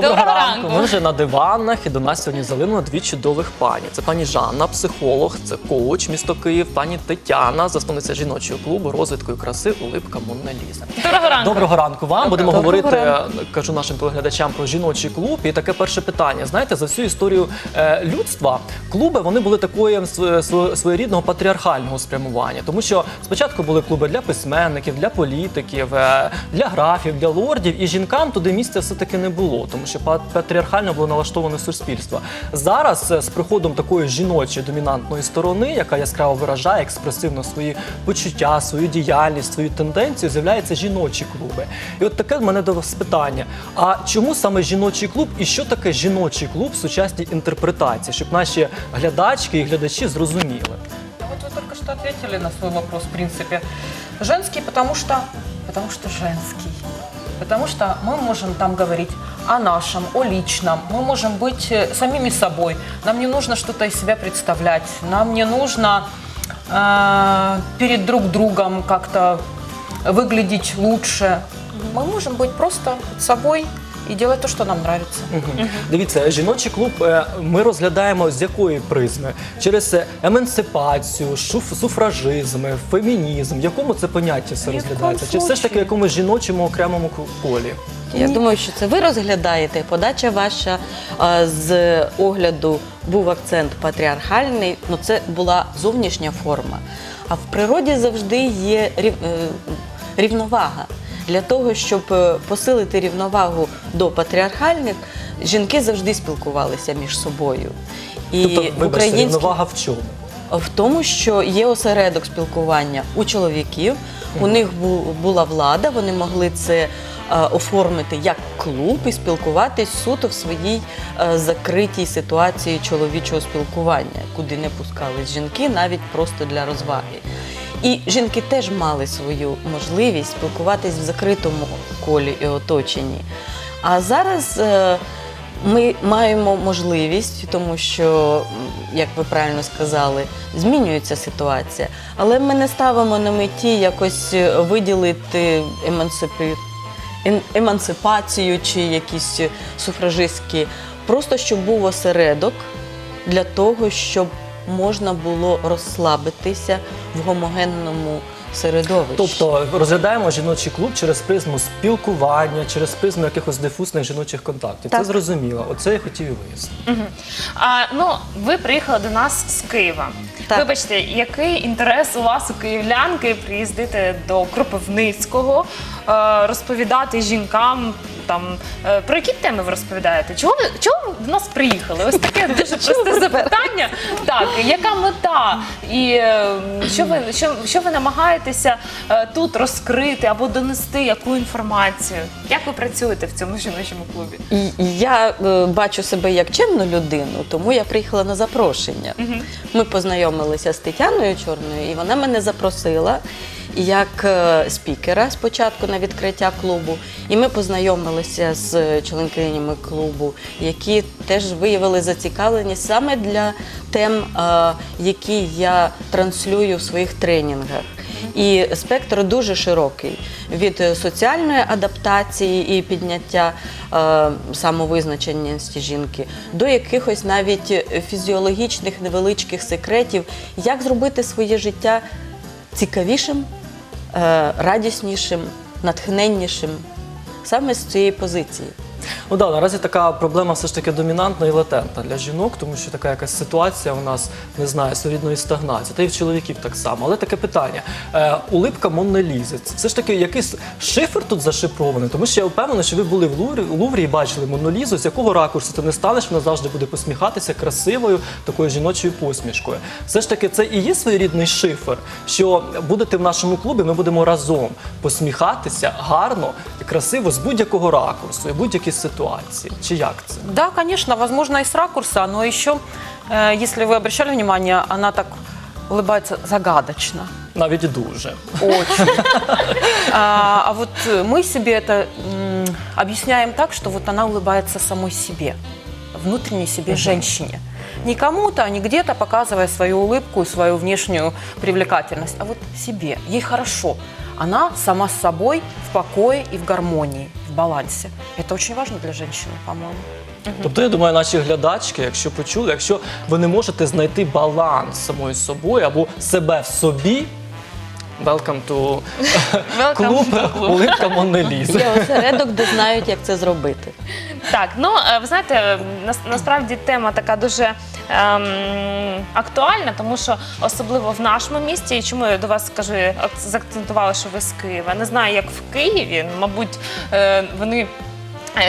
Доброго, Доброго ранку. Ми вже на диванах і до нас сьогодні залинуло дві чудових пані. Це пані Жанна, психолог, це коуч місто Київ, пані Тетяна, засновниця жіночого клубу розвитку і краси Улипка Монна Ліза. Доброго ранку. Доброго ранку вам. Будемо Доброго говорити, ранку. кажу нашим телеглядачам про жіночий клуб. І таке перше питання. Знаєте, за всю історію е, людства клуби вони були такої св- св- своєрідного патріархального спрямування, тому що спочатку були клуби для письменників, для політиків, е, для графів, для лордів, і жінкам туди місця все таки не було, тому що патріархально було налаштоване суспільство. Зараз е, з приходом такої жіночої домінантної сторони, яка яскраво виражає експресивно свої почуття, свою діяльність, свою тенденцію, з'являються жіночі клуби. І от таке в мене до вас питання: а чому саме жіночий клуб і що таке жіночий клуб в сучасній інтерпретації, щоб наші глядачки і глядачі зрозуміли? Вот вы только что ответили на свой вопрос, в принципе. Женский, потому что, потому что женский. Потому что мы можем там говорить о нашем, о личном. Мы можем быть э, самими собой. Нам не нужно что-то из себя представлять. Нам не нужно э, перед друг другом как-то выглядеть лучше. Мы можем быть просто собой и делать то, что нам нравится. Мгм. Дивіться, жіночий клуб е, ми розглядаємо з якої призми? Через е, емансипацію, суфражизм, фемінізм. В якому це поняття все розглядається? Чи все ж таки в якомусь жіночому окремому колі? Я думаю, що це ви розглядаєте. Подача ваша з огляду був акцент патріархальний. Ну це була зовнішня форма. А в природі завжди є е, рівновага. Для того, щоб е, посилити рівновагу до патріархальних, жінки завжди спілкувалися між собою. І тобто, вибачте, українській рівновага в чому? в тому, що є осередок спілкування у чоловіків. У них бу- була влада, вони могли це е, оформити як клуб і спілкуватись суто в своїй е, закритій ситуації чоловічого спілкування, куди не пускались жінки, навіть просто для розваги. І жінки теж мали свою можливість спілкуватись в закритому колі і оточенні. А зараз е, ми маємо можливість, тому що, як ви правильно сказали, змінюється ситуація. Але ми не ставимо на меті якось е, виділити емансипі... емансипацію чи якісь е, суфражистські. Просто щоб був осередок для того, щоб можна було розслабитися в гомогенному середовищі. Тобто розглядаємо жіночий клуб через призму спілкування, через призму якихось дифузних жіночих контактів. Це Так. зрозуміло. Оце я хотів і вияснити. А, ну, ви приїхали до нас з Києва. Так. Вибачте, який інтерес у вас у київлянки приїздити до Кропивницького, е, розповідати жінкам там е, про які теми ви розповідаєте? Чого ви чого ви до нас приїхали? Ось таке дуже просте запитання. Так, яка мета? І е, що ви що, що ви намагаєтеся е, тут розкрити або донести яку інформацію? Як ви працюєте в цьому жіночому клубі? І і я е, бачу себе як чемну людину, тому я приїхала на запрошення. Ми познайомилися з Тетяною Чорною, і вона мене запросила як е, спікера спочатку на відкриття клубу. І ми познайомилися з членкинями клубу, які теж виявили зацікавленість саме для тем, е, які я транслюю в своїх тренінгах. І спектр дуже широкий від е, соціальної адаптації і підняття е, самовизначеності жінки до якихось навіть фізіологічних невеличких секретів, як зробити своє життя цікавішим, е, радіснішим, натхненнішим саме з цієї позиції. Ну да, наразі така проблема все ж таки домінантна і латентна для жінок, тому що така якась ситуація у нас не знаю, своєрідної стагнації, та й в чоловіків так само. Але таке питання: е, улипка Моннелізи, все ж таки якийсь шифр тут зашифрований, тому що я впевнений, що ви були в Луврі, Луврі і бачили Монолізу, з якого ракурсу ти не станеш, вона завжди буде посміхатися красивою такою жіночою посмішкою. Все ж таки, це і є своєрідний шифр, що будете в нашому клубі, ми будемо разом посміхатися гарно і красиво з будь-якого ракурсу. І будь-якій ситуації. Чи як це? Да, конечно, возможно, и с ракурса, но еще, э, если вы обращали внимание, она так улыбается загадочно. Навіть дуже. Очень. А, а вот мы себе это м, объясняем так, что вот она улыбается самой себе, внутренней себе женщине. Не кому-то, не где-то показывая свою улыбку и свою внешнюю привлекательность, а вот себе. Ей хорошо. Она сама с собой в покое и в гармонии, В балансе. Это очень важно для жінки, по-моєму. Тобто, я думаю, наші глядачки, якщо почули, якщо ви не можете знайти баланс самою собою або себе в собі. Welcome to Welcome клуб to. Улитка Монелізи. Є осередок, де знають, як це зробити. Так, ну е, ви знаєте, нас, насправді тема така дуже ем, актуальна, тому що особливо в нашому місті, і чому я до вас скажу, ак- заакцентувала, що ви з Києва. Не знаю, як в Києві, мабуть, е, вони.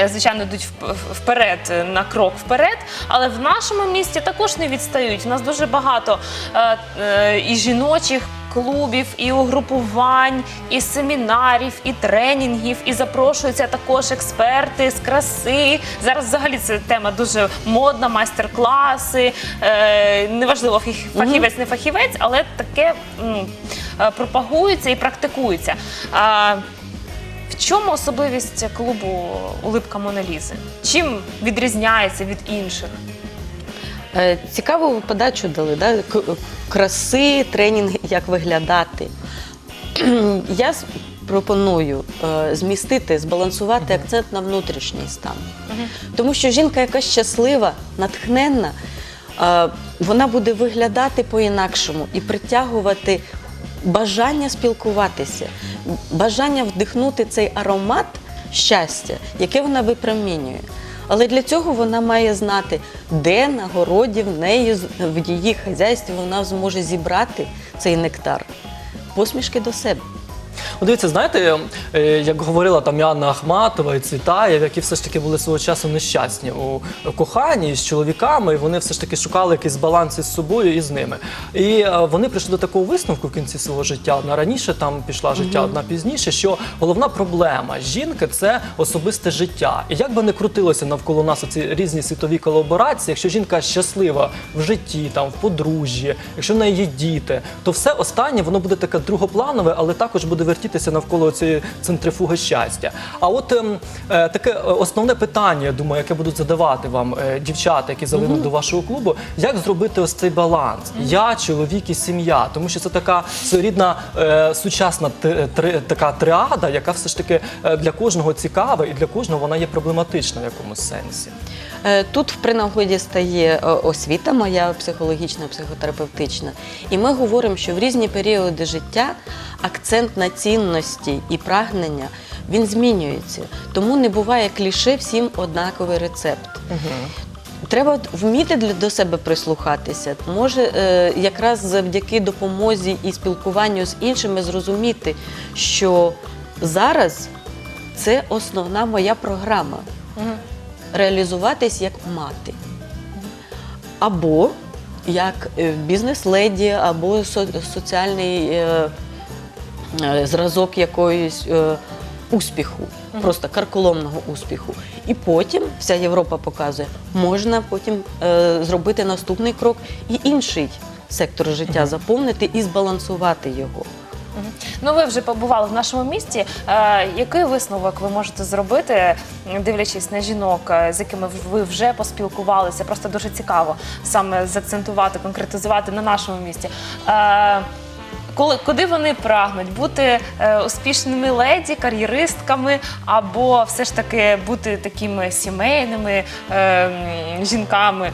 е, Звичайно, йдуть вп- вперед е, на крок вперед, але в нашому місті також не відстають. У нас дуже багато е, е, і жіночих клубів, і угрупувань, і семінарів, і тренінгів, і запрошуються також експерти з краси. Зараз взагалі це тема дуже модна, майстер-класи. Е, неважливо, фахівець, не фахівець, але таке м, е, пропагується і практикується. А, в чому особливість клубу Улипка Монелізи? Чим відрізняється від інших? Е, Цікаву подачу дали, да? Краси, тренінг, як виглядати. Я пропоную е, змістити, збалансувати акцент на внутрішній стан. Тому що жінка, яка щаслива, натхненна, е, вона буде виглядати по-інакшому і притягувати бажання спілкуватися, бажання вдихнути цей аромат щастя, яке вона випромінює. Але для цього вона має знати, де на городі в неї в її хазяйстві вона зможе зібрати цей нектар. Посмішки до себе. Ну, дивіться, знаєте, е, як говорила там Яна Ахматова і Цвітаєв, які все ж таки були свого часу нещасні у коханні з чоловіками, і вони все ж таки шукали якийсь баланс із собою і з ними. І е, вони прийшли до такого висновку в кінці свого життя. Одна раніше там пішла життя, одна пізніше. Що головна проблема жінки це особисте життя. І як би не крутилося навколо нас ці різні світові колаборації, якщо жінка щаслива в житті, там в подружжі, якщо в неї є діти, то все останнє воно буде таке другопланове, але також буде вертітися навколо цієї центрифуги щастя. А от ем, е, таке е, основне питання, я думаю, яке будуть задавати вам е, дівчата, які залинуть до вашого клубу, як зробити ось цей баланс? Я, чоловік і сім'я, тому що це така своєрідна е, сучасна ти- три- така триада, яка все ж таки е, для кожного цікава і для кожного вона є проблематична в якомусь сенсі. Е, Тут в принагоді стає е, освіта моя психологічна, психотерапевтична. І ми говоримо, що в різні періоди життя акцент на цінності і прагнення він змінюється. Тому не буває кліше всім однаковий рецепт. Треба вміти до себе прислухатися. Може, е, якраз завдяки допомозі і спілкуванню з іншими зрозуміти, що зараз це основна моя програма реалізуватись як мати. Або як е, бізнес-леді, або соціальний е, зразок якоїсь е, успіху, просто карколомного успіху. І потім вся Європа показує, можна потім е, зробити наступний крок і інший сектор життя заповнити і збалансувати його. Ну, ви вже побували в нашому місті. Е, який висновок ви можете зробити, дивлячись на жінок, е, з якими ви вже поспілкувалися? Просто дуже цікаво саме заакцентувати, конкретизувати на нашому місті. Коли, куди вони прагнуть? Бути е, успішними леді, кар'єристками, або все ж таки бути такими сімейними е, жінками?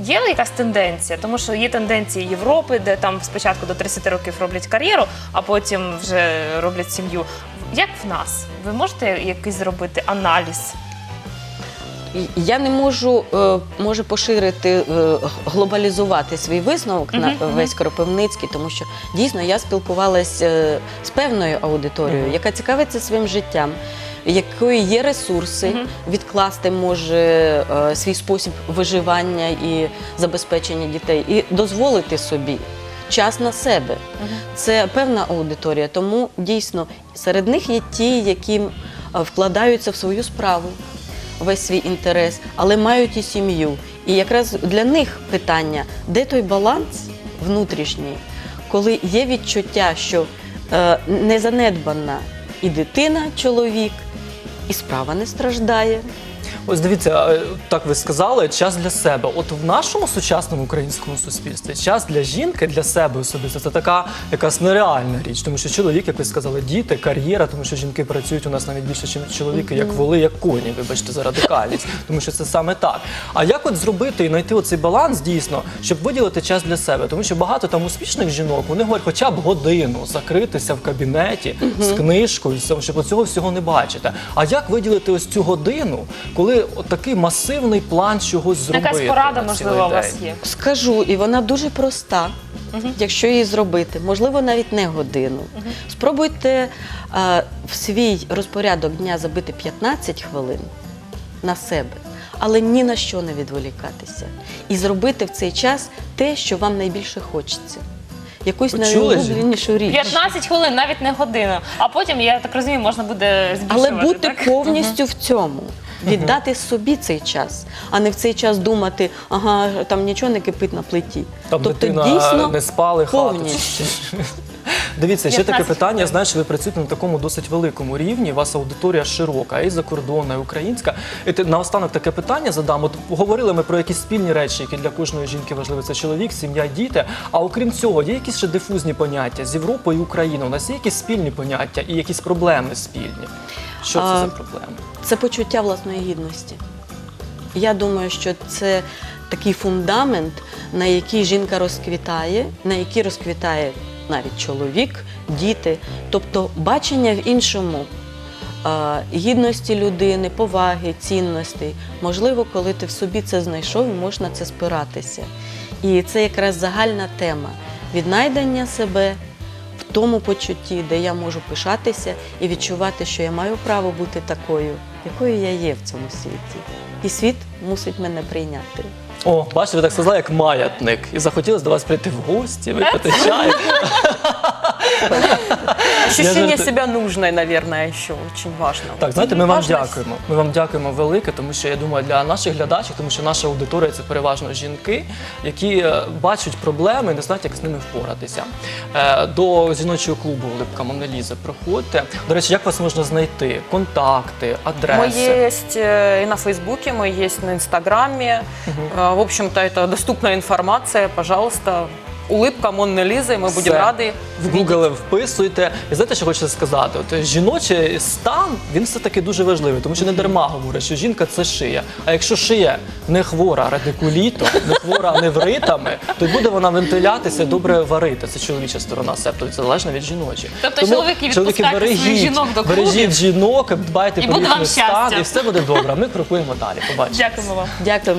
Є якась тенденція, тому що є тенденції Європи, де там спочатку до 30 років роблять кар'єру, а потім вже роблять сім'ю. Як в нас? Ви можете якийсь зробити аналіз? Я не можу е, може поширити, е, глобалізувати свій висновок на весь Кропивницький, тому що дійсно я спілкувалася з певною аудиторією, яка цікавиться своїм життям, якої є ресурси, відкласти може е, свій спосіб виживання і забезпечення дітей, і дозволити собі. Час на себе. Це певна аудиторія, тому дійсно серед них є ті, які е, вкладаються в свою справу, весь свій інтерес, але мають і сім'ю. І якраз для них питання, де той баланс внутрішній, коли є відчуття, що е, не і дитина, чоловік, і справа не страждає, Ось дивіться, е, так ви сказали, час для себе. От в нашому сучасному українському суспільстві час для жінки, для себе особисто це така якась нереальна річ. Тому що чоловік, як ви сказали, діти, кар'єра, тому що жінки працюють у нас навіть більше, ніж чоловіки, як воли, як коні. Вибачте за радикальність, тому що це саме так. А як от зробити і знайти оцей баланс дійсно, щоб виділити час для себе? Тому що багато там успішних жінок вони говорять, хоча б годину закритися в кабінеті з книжкою, щоб цього всього не бачити. А як виділити ось цю годину, коли такий масивний план чогось зробити? Якась порада, на можливо, цілий у вас день? є. Скажу, і вона дуже проста, якщо її зробити, можливо, навіть не годину. Спробуйте в свій розпорядок дня забити 15 хвилин на себе, але ні на що не відволікатися. І зробити в цей час те, що вам найбільше хочеться. Якусь Ви чули, найулюбленішу річ. 15 хвилин, навіть не годину. А потім, я так розумію, можна буде Але бути так? повністю в цьому. Віддати собі цей час, а не в цей час думати, ага, там нічого не кипить на плиті. Там тобто дитина дійсно не спали хату. повністю. Дивіться, ще таке питання. Знаєш, ви працюєте на такому досить великому рівні. У вас аудиторія широка, і закордонна, і українська. І ти наостанок таке питання задам. От говорили ми про якісь спільні речі, які для кожної жінки важливі. Це чоловік, сім'я, діти. А окрім цього, є якісь ще дифузні поняття з Європою і Україною. У нас є якісь спільні поняття і якісь проблеми спільні. Що це А, за проблеми? Це почуття власної гідності. Я думаю, що це такий фундамент, на який жінка розквітає, на який розквітає навіть чоловік, діти. Тобто бачення в іншому. Гідності людини, поваги, цінностей. Можливо, коли ти в собі це знайшов, можна це спиратися. І це якраз загальна тема віднайдення себе в тому почутті, де я можу пишатися і відчувати, що я маю право бути такою, якою я є в цьому світі. І світ мусить мене прийняти. О, бачите, ви так сказали, як маятник. І захотілося до вас прийти в гості, випити чай. Ощущение жартую. себя нужной, наверное, еще очень важно. Так, знаєте, ми вам Важность. дякуємо. Ми вам дякуємо велике, тому що я думаю, для наших глядачів, тому що наша аудиторія це переважно жінки, які е, бачать проблеми і не знають, як з ними впоратися. Е, До жіночого клубу Липка Монеліза приходьте. До речі, як вас можна знайти? Контакти, Мы адреси. есть э, и на Фейсбуке, мы есть на Инстаграме. Э, В общем-то, это доступная информация. Пожалуйста, улыбка Монны Лизы, мы будем Все. рады. В Google вписуйте. І знаєте, що хочеться сказати? От жіночий стан він все таки дуже важливий, тому що не дарма говорять, що жінка це шия. А якщо шия не хвора радикулітом, не хвора невритами, то буде вона вентилятися, добре варити. Це чоловіча сторона септу, це залежно від жіночі. Тобто, чоловіки, відпускайте своїх жінок до клубів. бережіть жінок, дбайте І про буде вам їхній стан, щастя. і все буде добре. Ми крокуємо далі. Побачимо. Дякуємо вам. Дякую.